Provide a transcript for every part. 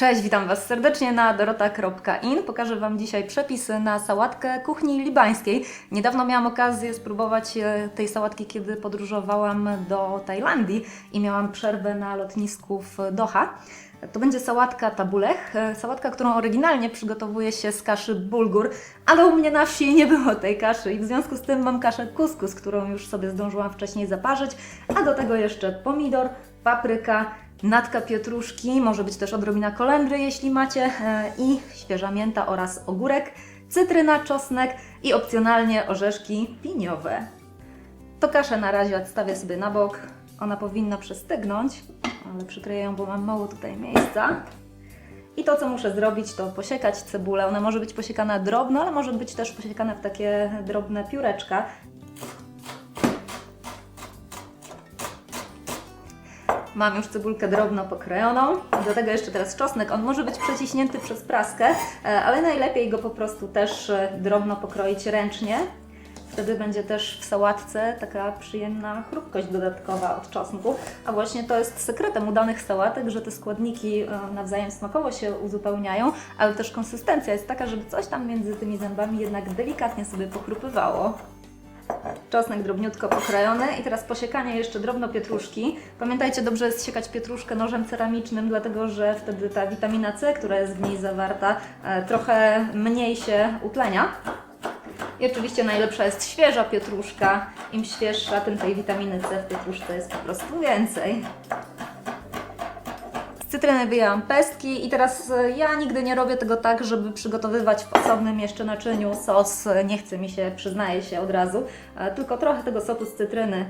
Cześć, witam Was serdecznie na dorota.in. Pokażę Wam dzisiaj przepisy na sałatkę kuchni libańskiej. Niedawno miałam okazję spróbować e, tej sałatki, kiedy podróżowałam do Tajlandii i miałam przerwę na lotnisku w Doha. To będzie sałatka tabulech, e, sałatka, którą oryginalnie przygotowuje się z kaszy bulgur, ale u mnie na wsi nie było tej kaszy i w związku z tym mam kaszę kuskus, którą już sobie zdążyłam wcześniej zaparzyć, a do tego jeszcze pomidor, papryka, natka pietruszki, może być też odrobina kolendry, jeśli macie, e, i świeża mięta oraz ogórek, cytryna, czosnek i opcjonalnie orzeszki piniowe. To kaszę na razie odstawię sobie na bok. Ona powinna przestygnąć, ale przykryję ją, bo mam mało tutaj miejsca. I to, co muszę zrobić, to posiekać cebulę. Ona może być posiekana drobno, ale może być też posiekana w takie drobne pióreczka. Mam już cebulkę drobno pokrojoną. Do tego jeszcze teraz czosnek. On może być przeciśnięty przez praskę, e, ale najlepiej go po prostu też e, drobno pokroić ręcznie. Wtedy będzie też w sałatce taka przyjemna chrupkość dodatkowa od czosnku. A właśnie to jest sekretem udanych sałatek, że te składniki e, nawzajem smakowo się uzupełniają, ale też konsystencja jest taka, żeby coś tam między tymi zębami jednak delikatnie sobie pochrupywało. Czosnek drobniutko pokrajony i teraz posiekanie jeszcze drobno pietruszki. Pamiętajcie, dobrze jest siekać pietruszkę nożem ceramicznym, dlatego że wtedy ta witamina C, która jest w niej zawarta, e, trochę mniej się utlenia. I oczywiście najlepsza jest świeża pietruszka. Im świeższa, tym tej witaminy C w pietruszce jest po prostu więcej. Cytryny wyjęłam pestki i teraz e, ja nigdy nie robię tego tak, żeby przygotowywać w osobnym jeszcze naczyniu sos. Nie chce mi się, przyznaję się od razu, e, tylko trochę tego soku z cytryny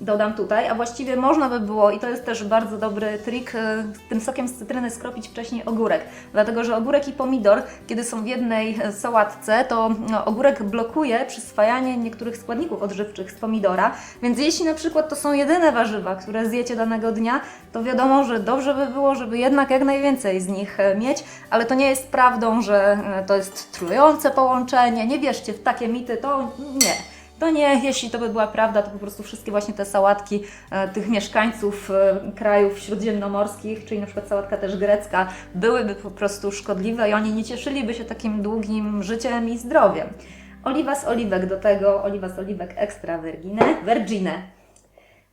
dodam tutaj, a właściwie można by było, i to jest też bardzo dobry trik, e, tym sokiem z cytryny skropić wcześniej ogórek. Dlatego, że ogórek i pomidor, kiedy są w jednej e, sałatce, to no, ogórek blokuje przyswajanie niektórych składników odżywczych z pomidora, więc jeśli na przykład to są jedyne warzywa, które zjecie danego dnia, to wiadomo, że dobrze by było, żeby jednak jak najwięcej z nich e, mieć, ale to nie jest prawdą, że e, to jest trujące połączenie, nie wierzcie w takie mity, to nie. To nie, jeśli to by była prawda, to po prostu wszystkie właśnie te sałatki e, tych mieszkańców e, krajów śródziemnomorskich, czyli na przykład sałatka też grecka, byłyby po prostu szkodliwe i oni nie cieszyliby się takim długim życiem i zdrowiem. Oliwa z oliwek do tego, oliwa z oliwek extra vergine, vergine.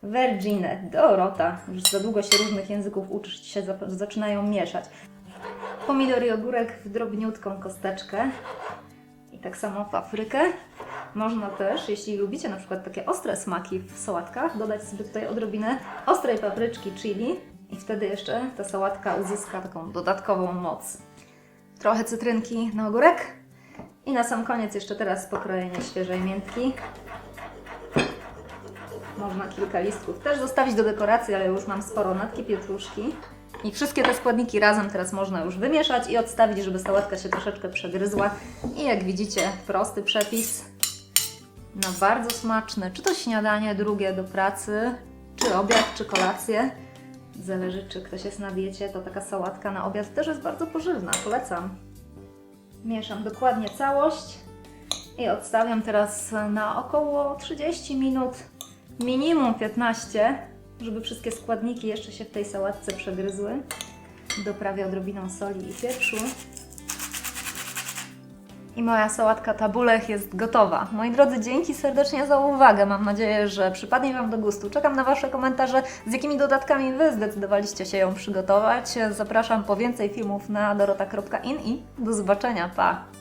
Vergine, Dorota, już za długo się różnych języków uczyć się zaczynają mieszać. Pomidor i ogórek w drobniutką kosteczkę i tak samo paprykę. Można też, jeśli lubicie na przykład takie ostre smaki w sałatkach, dodać sobie tutaj odrobinę ostrej papryczki chili i wtedy jeszcze ta sałatka uzyska taką dodatkową moc. Trochę cytrynki na ogórek i na sam koniec jeszcze teraz pokrojenie świeżej miętki. Można kilka listków też zostawić do dekoracji, ale już mam sporo natki pietruszki. I wszystkie te składniki razem teraz można już wymieszać i odstawić, żeby sałatka się troszeczkę przegryzła. I jak widzicie, prosty przepis na bardzo smaczne, czy to śniadanie drugie do pracy, czy obiad, czy kolację. Zależy, czy ktoś jest na diecie, to taka sałatka na obiad też jest bardzo pożywna, polecam. Mieszam dokładnie całość i odstawiam teraz na około 30 minut, minimum 15, żeby wszystkie składniki jeszcze się w tej sałatce przegryzły. Doprawię odrobiną soli i pieprzu. I moja sałatka tabulech jest gotowa. Moi drodzy, dzięki serdecznie za uwagę. Mam nadzieję, że przypadnie Wam do gustu. Czekam na Wasze komentarze, z jakimi dodatkami Wy zdecydowaliście się ją przygotować. Zapraszam po więcej filmów na dorota.in i do zobaczenia. Pa!